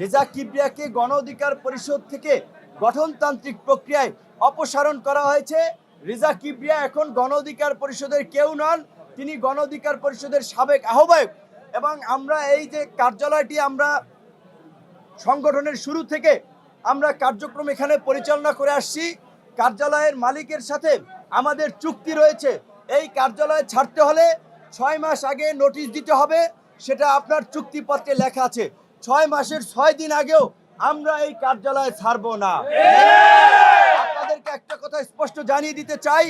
রেজা কিবরিয়াকে গণ অধিকার পরিষদ থেকে গঠনতান্ত্রিক প্রক্রিয়ায় অপসারণ করা হয়েছে। রেজা কিবরিয়া এখন গণ অধিকার পরিষদের কেউ নন, তিনি গণ অধিকার পরিষদের সাবেক আহ্বায়ক। এবং আমরা এই যে কার্যালয়টি আমরা সংগঠনের শুরু থেকে আমরা কার্যক্রম এখানে পরিচালনা করে আসছি। কার্যালয়ের মালিকের সাথে আমাদের চুক্তি রয়েছে। এই কার্যালয় ছাড়তে হলে ছয় মাস আগে নোটিশ দিতে হবে, সেটা আপনার চুক্তিপত্রে লেখা আছে। ছয় মাসের ছয় দিন আগেও আমরা এই কার্যালয় ছাড়ব না। আপনাদেরকে একটা কথা স্পষ্ট জানিয়ে দিতে চাই,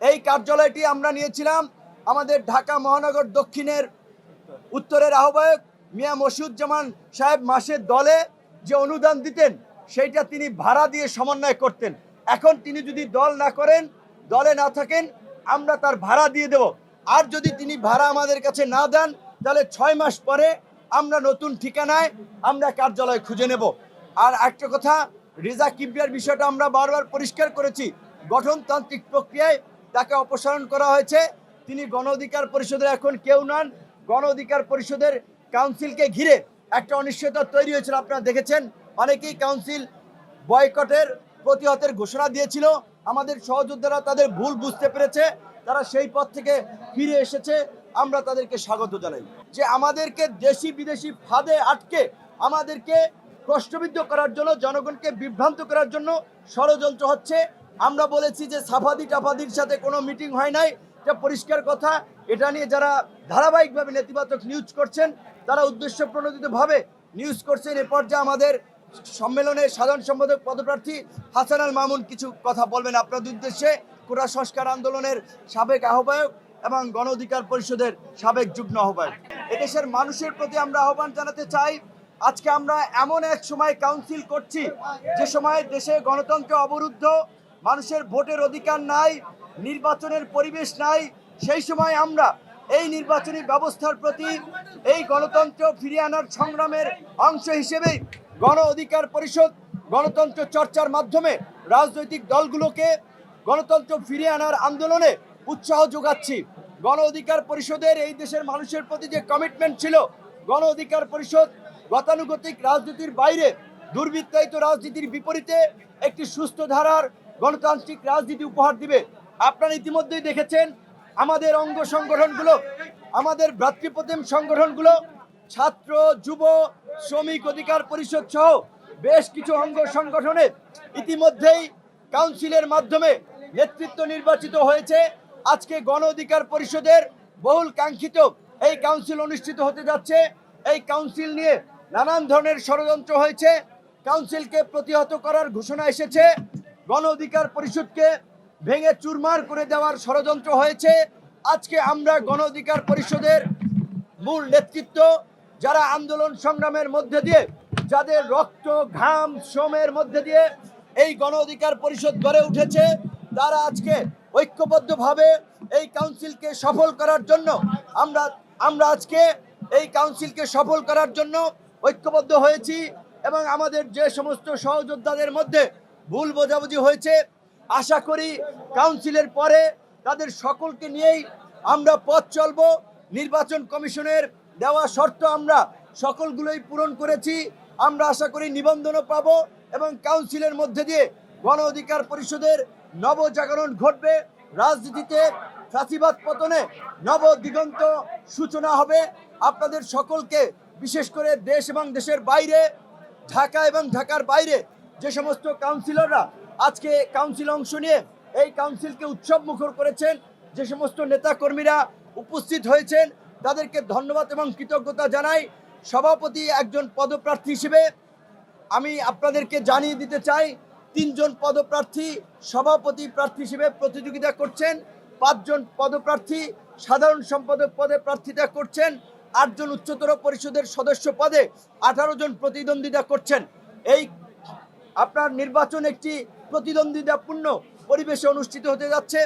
এই কার্যালয়টি আমরা নিয়েছিলাম আমাদের ঢাকা মহানগর দক্ষিণের উত্তরের আহ্বায়ক মিয়া মসিউজ্জামান সাহেব মাসের দলে যে অনুদান দিতেন, সেইটা তিনি ভাড়া দিয়ে সমন্বয় করতেন। এখন তিনি যদি দল না করেন, দলে না থাকেন, আমরা তার ভাড়া দিয়ে দেব। আর যদি তিনি ভাড়া আমাদের কাছে না দেন, তাহলে ছয় মাস পরে আমরা নতুন ঠিকানায় আমরা কার্যালয় খুঁজে নেব। আর একটা কথা, রেজা কিবরিয়ার বিষয়টা আমরা বারবার পরিষ্কার করেছি। গঠনতান্ত্রিক প্রক্রিয়ায় তাকে অপসারণ করা হয়েছে। তিনি গণ অধিকার পরিষদের এখন কেউ নন। গণ অধিকার পরিষদের কাউন্সিলকে ঘিরে একটা অনিশ্চয়তা তৈরি হয়েছিল, আপনারা দেখেছেন। অনেকেই কাউন্সিল বয়কটের প্রতিহতের ঘোষণা দিয়েছিল। আমাদের সহযোদ্ধারা তাদের ভুল বুঝতে পেরেছে। তারা সেই পথ থেকে ফিরে এসেছে। আমরা তাদেরকে স্বাগত জানাই। যে আমাদেরকে দেশি বিদেশি ফাঁদে আটকে আমাদেরকে প্রশ্নবিদ্ধ করার জন্য, জনগণকে বিভ্রান্ত করার জন্য ষড়যন্ত্র হচ্ছে। আমরা বলেছি যে সাফাদি টাফাদির সাথে কোনো মিটিং হয় নাই। এটা পরিষ্কার কথা। এটা নিয়ে যারা ধারাবাহিকভাবে নেতিবাচক নিউজ করছেন, তারা উদ্দেশ্য প্রণোদিতভাবে নিউজ করছেন। এ পর্যায়ে আমাদের সম্মেলনে সাধারণ সম্পাদক পদপ্রার্থী হাসান আল মামুন কিছু কথা বলবেন। আপনাদের উদ্দেশ্যে কোটা সংস্কার আন্দোলনের সাবেক আহ্বায়ক এবং গণ অধিকার পরিষদের সাবেক যুগ্ম আহ্বায়ক। এদেশের মানুষের প্রতি আমরা আহ্বান জানাতে চাই, আজকে আমরা এমন এক সময় কাউন্সিল করছি, যে সময় দেশে গণতন্ত্র অবরুদ্ধ, মানুষের ভোটের অধিকার নাই, নির্বাচনের পরিবেশ নাই, সেই সময় আমরা এই নির্বাচনী ব্যবস্থার প্রতি এই গণতন্ত্র ফিরিয়ে আনার সংগ্রামের অংশ হিসেবে গণ অধিকার পরিষদ, গণতন্ত্র চর্চার মাধ্যমে রাজনৈতিক দলগুলোকে গণতন্ত্র ফিরিয়ে আনার আন্দোলনে উৎসাহ যোগাচ্ছি। গণ অধিকার পরিষদের এই দেশের মানুষের প্রতি যে কমিটমেন্ট ছিল, গণ অধিকার পরিষদ গতানুগতিক রাজনীতির বাইরে দুর্বৃত্তায়িত রাজনীতির বিপরীতে একটি সুস্থ ধারার গণতান্ত্রিক রাজনীতি উপহার দিবে। আপনারা ইতিমধ্যেই দেখেছেন, আমাদের অঙ্গ সংগঠনগুলো, আমাদের ভ্রাতৃপ্রতিম সংগঠনগুলো, ছাত্র, যুব, শ্রমিক অধিকার পরিষদ সহ বেশ কিছু অঙ্গ সংগঠনে ইতিমধ্যেই কাউন্সিলের মাধ্যমে নেতৃত্ব নির্বাচিত হয়েছে। আজকে গণ অধিকার পরিষদের বহুল কাঙ্ক্ষিত এই কাউন্সিল অনুষ্ঠিত হতে যাচ্ছে। এই কাউন্সিল নিয়ে নানান ধরনের ষড়যন্ত্র হয়েছে। কাউন্সিলকে প্রতিহত করার ঘোষণা এসেছে। গণ অধিকার পরিষদকে ভেঙে চুরমার করে দেওয়ার ষড়যন্ত্র হয়েছে। আজকে আমরা গণ অধিকার পরিষদের মূল নেতৃত্ব, যারা আন্দোলন সংগ্রামের মধ্যে দিয়ে, যাদের রক্ত, ঘাম, শ্রমের মধ্যে দিয়ে এই গণ অধিকার পরিষদ গড়ে উঠেছে, তারা আজকে ঐক্যবদ্ধভাবে এই কাউন্সিলকে সফল করার জন্য আমরা আমরা আজকে এই কাউন্সিলকে সফল করার জন্য ঐক্যবদ্ধ হয়েছি এবং আমাদের যে সমস্ত সহযোদ্ধাদের মধ্যে ভুল বোঝাবুঝি হয়েছে, আশা করি কাউন্সিলের পরে তাদের সকলকে নিয়েই আমরা পথ চলব। নির্বাচন কমিশনের দেওয়া শর্ত আমরা সকলগুলোই পূরণ করেছি। আমরা আশা করি নিবন্ধনও পাব এবং কাউন্সিলের মধ্যে দিয়ে গণ অধিকার পরিষদের নবজাগরণ ঘটবে, রাজনীতিতে ফাঁসিবাদ পতনে নব দিগন্ত সূচনা হবে। আপনাদের সকলকে, বিশেষ করে দেশ এবং দেশের বাইরে, ঢাকা এবং ঢাকার বাইরে, যে সমস্ত কাউন্সিলররা আজকে কাউন্সিল অংশ নিয়ে এই কাউন্সিলকে উৎসব মুখর করেছেন, যে সমস্ত নেতা কর্মীরা উপস্থিত হয়েছেন, তাদেরকে ধন্যবাদ এবং কৃতজ্ঞতা জানাই। সভাপতি একজন পদপ্রার্থী হিসেবে আমি আপনাদেরকে জানিয়ে দিতে চাই তিনজন পদপ্রার্থী, সভাপতি প্রার্থী হিসেবে প্রতিযোগিতা করছেন, পাঁচজন পদপ্রার্থী, সাধারণ সম্পাদক পদে প্রার্থিতা করছেন, আটজন উচ্চতর পরিষদের সদস্য পদে আঠারো জন প্রতিদ্বন্দ্বিতা করছেন। এই আপনার নির্বাচন একটি প্রতিদ্বন্দ্বিতাপূর্ণ পরিবেশে অনুষ্ঠিত হতে যাচ্ছে।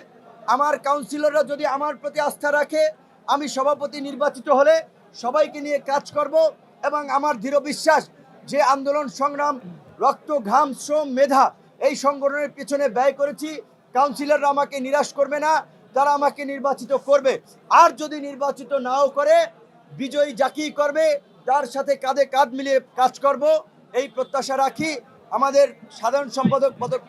আমার কাউন্সিলররা যদি আমার প্রতি আস্থা রাখে, আমি সভাপতি নির্বাচিত হলে সবাইকে নিয়ে কাজ করব এবং আমার দৃঢ় বিশ্বাস যে আন্দোলন সংগ্রাম রক্ত ঘাম শ্রম, মেধা এই সংগঠনের পিছনে ব্যয় করেছি। কাউন্সিলররা আমাকে নিরাশ করবে না, তারা আমাকে নির্বাচিত করবে। আর যদি নির্বাচিত নাও করে, বিজয়ী জাকি করবে, তার সাথে কাঁধে কাঁধ মিলিয়ে কাজ করব। এই প্রত্যাশা রাখি। আমাদের সাধারণ সম্পাদক পদক